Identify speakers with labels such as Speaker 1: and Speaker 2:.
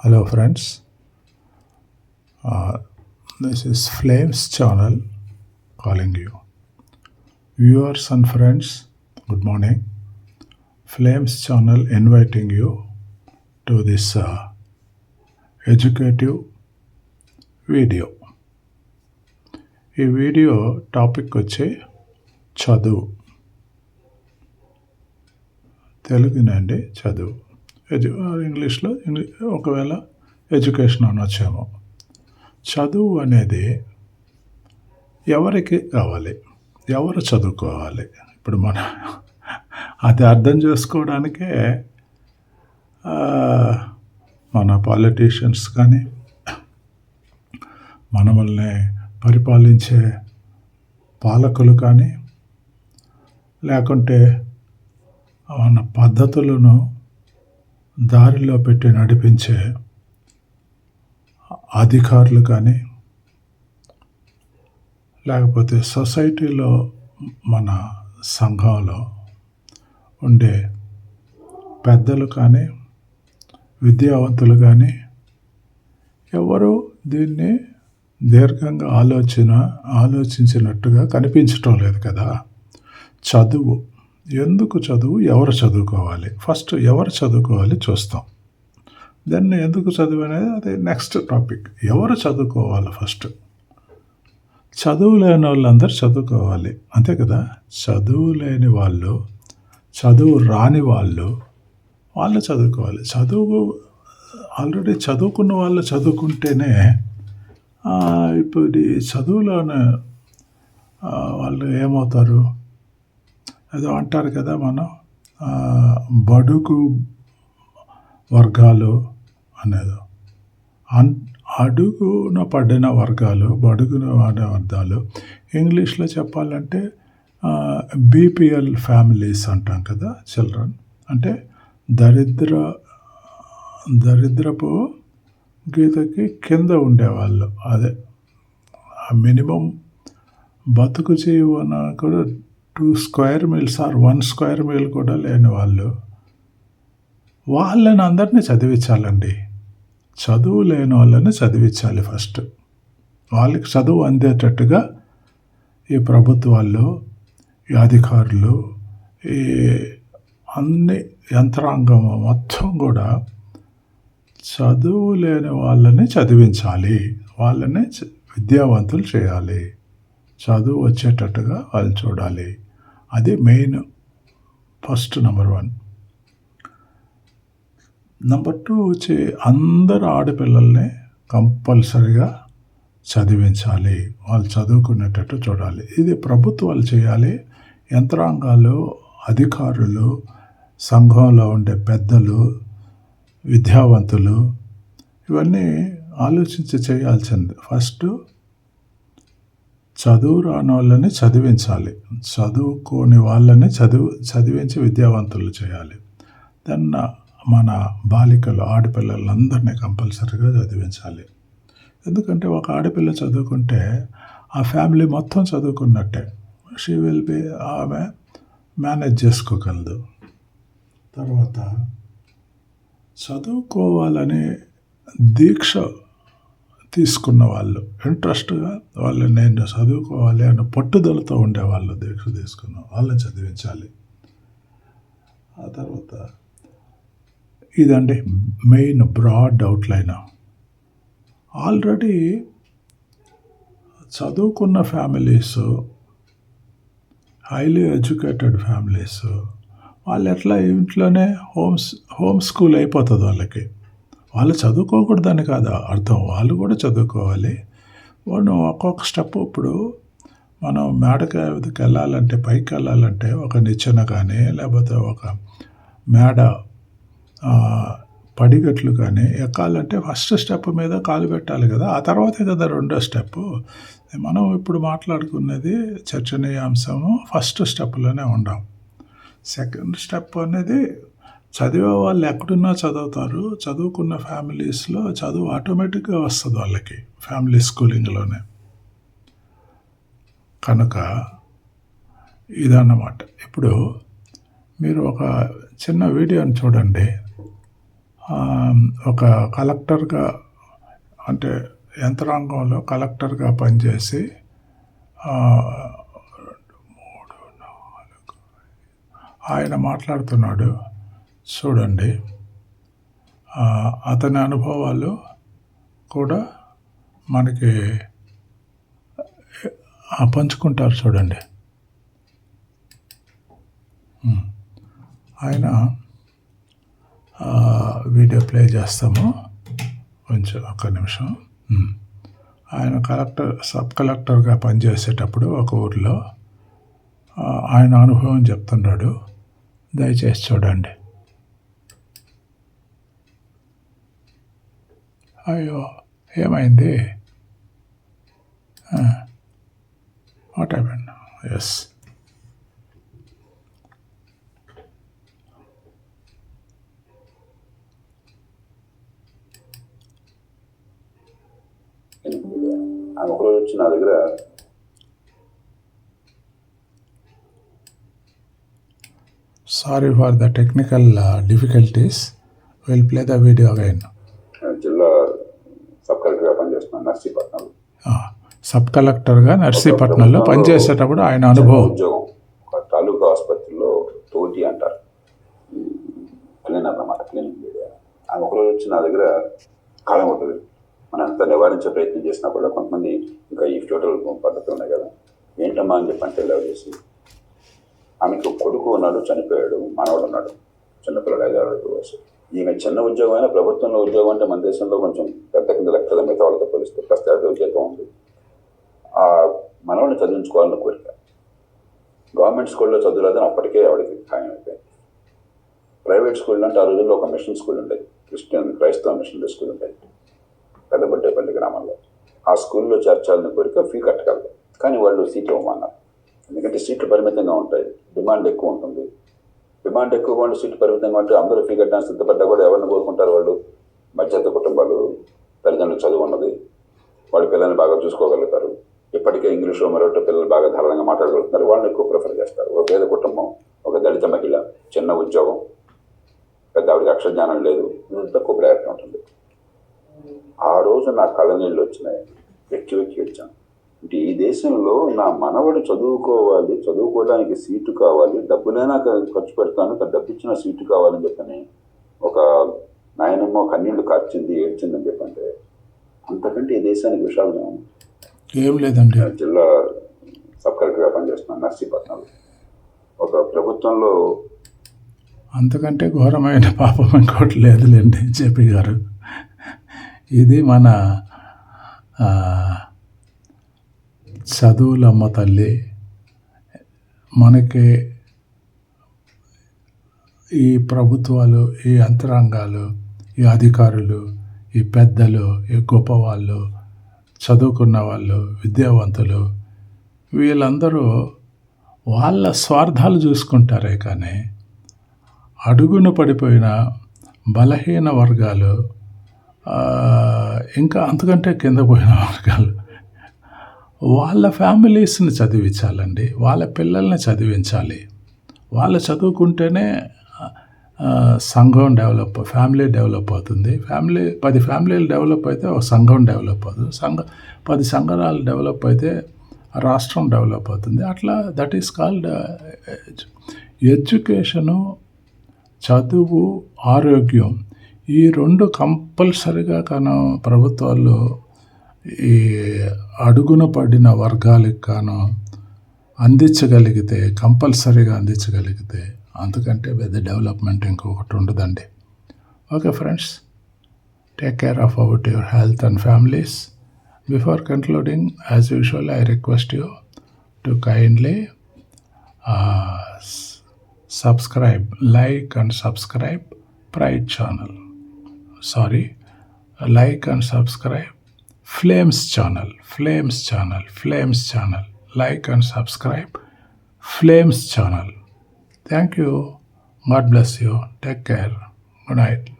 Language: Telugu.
Speaker 1: Hello friends this is Flames channel calling you viewers and friends good morning Flames channel inviting you to this educative video ఈ వీడియో టాపిక్ వచ్చి చదువు తెలుగునండి చదువు ఎడ్యు ఇంగ్లీష్లో ఒకవేళ ఎడ్యుకేషన్ అనొచ్చేమో చదువు అనేది ఎవరికి కావాలి ఎవరు చదువుకోవాలి? ఇప్పుడు మన అది అర్థం చేసుకోవడానికే మన పాలిటీషియన్స్ కానీ మనమల్ని పరిపాలించే పాలకులు కానీ లేకుంటే మన పద్ధతులను దారిలో పెట్టి నడిపించే అధికారులు కానీ లేకపోతే సొసైటీలో మన సంఘంలో ఉండే పెద్దలు కానీ విద్యావంతులు కానీ ఎవరు దీన్ని దీర్ఘంగా ఆలోచన ఆలోచించినట్టుగా కనిపించటం లేదు కదా. చదువు ఎందుకు చదువు? ఎవరు చదువుకోవాలి? ఫస్ట్ ఎవరు చదువుకోవాలి చూస్తాం. దెన్ ఎందుకు చదువు అనేది అది నెక్స్ట్ టాపిక్ ఎవరు చదువుకోవాలి ఫస్ట్? చదువు లేని వాళ్ళందరూ చదువుకోవాలి. అంతే కదా? చదువు లేని వాళ్ళు చదువు రాని వాళ్ళు వాళ్ళు చదువుకోవాలి. చదువు ఆల్రెడీ చదువుకున్న వాళ్ళు చదువుకుంటేనే ఇప్పుడు చదువులోనే వాళ్ళు ఏమవుతారు? ఏదో అంటారు కదా మనం బడుగు వర్గాలు అనేది. అన్ అడుగున పడిన వర్గాలు బడుగున పడిన వర్గాలు ఇంగ్లీష్లో చెప్పాలంటే బీపీఎల్ ఫ్యామిలీస్ అంటాం కదా చిల్డ్రన్. అంటే దరిద్ర దరిద్రపు గీతకి కింద ఉండేవాళ్ళు. అదే మినిమం బతుకు జీవన కూడా two square meals or one square meal కూడా లేని వాళ్ళు. వాళ్ళని అందరినీ చదివించాలండి. చదువు లేని వాళ్ళని చదివించాలి ఫస్ట్. వాళ్ళకి చదువు అందేటట్టుగా ఈ ప్రభుత్వాలు ఈ అధికారులు ఈ అన్ని యంత్రాంగం మొత్తం కూడా చదువు లేని వాళ్ళని చదివించాలి. వాళ్ళని విద్యావంతులు చేయాలి. చదువు వచ్చేటట్టుగా వాళ్ళు చూడాలి. అది main first number one. Number two వచ్చి అందరు ఆడపిల్లల్ని కంపల్సరిగా చదివించాలి. వాళ్ళు చదువుకునేటట్టు చూడాలి. ఇది ప్రభుత్వాలు చేయాలి. యంత్రాంగాలు అధికారులు సంఘంలో ఉండే పెద్దలు విద్యావంతులు ఇవన్నీ ఆలోచించి చేయాల్సింది. ఫస్ట్ చదువు రాని వాళ్ళని చదివించాలి. చదువుకోని వాళ్ళని చదువు చదివించి విద్యావంతులు చేయాలి. దెన్ మన బాలికలు ఆడపిల్లలందరినీ కంపల్సరీగా చదివించాలి. ఎందుకంటే ఒక ఆడపిల్ల చదువుకుంటే ఆ ఫ్యామిలీ మొత్తం చదువుకున్నట్టే. షీ విల్ బి ఆమె మేనేజ్ చేసుకోగలదు. తర్వాత చదువుకోవాలనే దీక్ష తీసుకున్న వాళ్ళు ఇంట్రెస్ట్గా వాళ్ళు నేను చదువుకోవాలి అన్న పట్టుదలతో ఉండేవాళ్ళు దీక్ష తీసుకున్న వాళ్ళని చదివించాలి. ఆ తర్వాత ఇదండి మెయిన్ బ్రాడ్ అవుట్లైన్ ఆల్రెడీ చదువుకున్న ఫ్యామిలీస్ హైలీ ఎడ్యుకేటెడ్ ఫ్యామిలీస్ వాళ్ళు ఎట్లా ఇంట్లోనే హోమ్స్ హోమ్ స్కూల్ అయిపోతుంది వాళ్ళకి. వాళ్ళు చదువుకోకూడదని కాదు? అర్థం. వాళ్ళు కూడా చదువుకోవాలి. వాళ్ళు ఒక్కొక్క స్టెప్ ఇప్పుడు మనం మేడకి వెళ్ళాలంటే పైకి వెళ్ళాలంటే ఒక నిచ్చెన కానీ లేకపోతే ఒక మేడ పడిగట్లు కానీ ఎక్కాలంటే ఫస్ట్ స్టెప్ మీద కాలు పెట్టాలి కదా. ఆ తర్వాతే కదా రెండో స్టెప్. మనం ఇప్పుడు మాట్లాడుకున్నది చర్చనీయాంశము ఫస్ట్ స్టెప్లోనే ఉండాం. సెకండ్ స్టెప్ అనేది చదివే వాళ్ళు ఎక్కడున్నా చదువుతారు. చదువుకున్న ఫ్యామిలీస్లో చదువు ఆటోమేటిక్గా వస్తుంది వాళ్ళకి ఫ్యామిలీ స్కూలింగ్లోనే కనుక ఇదన్నమాట. ఇప్పుడు మీరు ఒక చిన్న వీడియోని చూడండి. ఒక కలెక్టర్‌గా అంటే యంత్రాంగంలో కలెక్టర్‌గా పనిచేసి ఆయన మాట్లాడుతున్నాడు. చూడండి. అతని అనుభవాలు కూడా మనకి పంచుకుంటారు చూడండి. ఆయన వీడియో ప్లే చేస్తాము. కొంచెం ఒక్క నిమిషం. ఆయన కలెక్టర్ సబ్ కలెక్టర్‌గా పనిచేసేటప్పుడు ఒక ఊర్లో ఆయన అనుభవం చెప్తున్నాడు. దయచేసి చూడండి. అయ్యో! ఏమైంది? What happened? యెస్.
Speaker 2: ఆమె ఒకరోజు వచ్చి నా దగ్గర
Speaker 1: sorry for the technical difficulties. Will play the video again.
Speaker 2: జిల్లా సబ్ కలెక్టర్గా పనిచేస్తున్నాను నర్సీపట్నంలో!
Speaker 1: సబ్ కలెక్టర్‌గా నర్సీపట్నంలో పనిచేసేటప్పుడు ఆయన అనుభవం.
Speaker 2: ఉద్యోగం ఒక తాలూకా ఆసుపత్రిలో తోటి అంటారు. క్లీనర్ అన్నమాట క్లీనింగ్ ఏరియా ఆమె ఒకరోజు వచ్చి నా దగ్గర కాలం ఉంటుంది మనం ఎంత నివారించే ప్రయత్నం చేసినా కూడా కొంతమంది ఇంకా ఈ ఫ్యూటల్ పద్ధతులు ఉన్నాయి కదా. ఏంటమ్మా అని చెప్పి అంటే లేవ చేసి ఆమెకు కొడుకు ఉన్నాడు చనిపోయాడు మనవడు ఉన్నాడు. చిన్నపిల్లడు ఐదారు వయసు. ఈమె చిన్న ఉద్యోగం అయినా ప్రభుత్వంలో ఉద్యోగం అంటే మన దేశంలో కొంచెం పెద్ద కింద లెక్క మిగతా వాళ్ళతో పోలిస్తే ప్రస్తుత ఉద్యోగం ఉంది. ఆ మనవడిని చదివించుకోవాలని కోరిక. గవర్నమెంట్ స్కూల్లో చదువులేదని అప్పటికే ఆవిడకి ఖాయం అయిపోయింది. ప్రైవేట్ స్కూల్ అంటే ఆ రోజుల్లో ఒక మిషన్ స్కూల్ ఉండేది. క్రిస్టియన్ క్రైస్తవ మిషనరీ స్కూల్ ఉండేది. పెద్దబడ్డేపల్లి గ్రామంలో. ఆ స్కూల్లో చేర్చాలని కోరిక ఫీ కట్టగలదు. కానీ వాళ్ళు సీట్లు ఇవ్వమన్నారు. ఎందుకంటే సీట్లు పరిమితంగా ఉంటాయి. డిమాండ్ ఎక్కువ ఉంటుంది. డిమాండ్ ఎక్కువ వాళ్ళు సీట్ పరిమితంగా ఉంటే అందరూ ఫీ కట్టడానికి సిద్ధపడ్డా కూడా ఎవరిని కోరుకుంటారు వాళ్ళు? మధ్యత కుటుంబాలు తల్లిదండ్రులు చదువు ఉన్నది. వాళ్ళ పిల్లల్ని బాగా చూసుకోగలుగుతారు. ఇప్పటికే ఇంగ్లీష్లో మరొకటి పిల్లలు బాగా ధారణంగా మాట్లాడగలుగుతున్నారు. వాళ్ళని ఎక్కువ ప్రిఫర్ చేస్తారు. ఒక పేద కుటుంబం ఒక దళిత మహిళ చిన్న ఉద్యోగం పెద్ద ఆవిడకి అక్షరజ్ఞానం లేదు. తక్కువ ప్రయత్నం ఉంటుంది. ఆ రోజు నా కళ్ళ నీళ్ళు వచ్చినాయి. వెక్కి వెక్కి వచ్చాను అంటే ఈ దేశంలో నా మనవడు చదువుకోవాలి చదువుకోవడానికి సీటు కావాలి డబ్బులైనా ఖ- ఖర్చు పెడతాను డబ్బు ఇచ్చిన సీటు కావాలని చెప్పని ఒక నాయనమ్మ కన్నీళ్ళు కార్చింది ఏడ్చిందని చెప్పంటే అంతకంటే ఈ దేశానికి విషాదం?
Speaker 1: ఏం లేదండి.
Speaker 2: జిల్లా సబ్ కలెక్టర్గా పనిచేస్తున్నాను నర్సీపట్నంలో ఒక ప్రభుత్వంలో
Speaker 1: అంతకంటే ఘోరమైన పాపం ఇంకోటి లేదులేండి జేపీ గారు. ఇది మన చదువులమ్మ తల్లి. మనకి ఈ ప్రభుత్వాలు, ఈ యంత్రాంగాలు, ఈ అధికారులు, ఈ పెద్దలు, ఈ గొప్పవాళ్ళు, చదువుకున్న వాళ్ళు, విద్యావంతులు వీళ్ళందరూ వాళ్ళ స్వార్థాలు చూసుకుంటారే కానీ అడుగున పడిపోయిన బలహీన వర్గాలు ఇంకా అంతకంటే కింద పోయిన వర్గాలు వాళ్ళ ఫ్యామిలీస్‌ని చదివించాలండి. వాళ్ళ పిల్లల్ని చదివించాలి. వాళ్ళు చదువుకుంటేనే సంఘం డెవలప్ ఫ్యామిలీ డెవలప్ అవుతుంది. ఫ్యామిలీ పది ఫ్యామిలీలు డెవలప్ అయితే ఒక సంఘం డెవలప్ అవుతుంది. సంఘ పది సంఘాలు డెవలప్ అయితే రాష్ట్రం డెవలప్ అవుతుంది. అట్లా దట్ ఈస్ కాల్డ్ ఎడ్యుకేషను, చదువు, ఆరోగ్యం ఈ 2 కంపల్సరీగా కాను ప్రభుత్వాలు ఈ అడుగున పడిన వర్గాలకు గాను అందించగలిగితే కంపల్సరీగా అందించగలిగితే అంతకంటే పెద్ద డెవలప్‌మెంట్ ఇంకొకటి ఉండదండి. Okay friends. Take care of about your health and families. Before concluding as usual I request you to kindly subscribe, like and subscribe pride channel. Sorry like and subscribe Flames channel, Flames channel, Flames channel. Like and subscribe. Flames channel. Thank you. God bless you. Take care. Good night.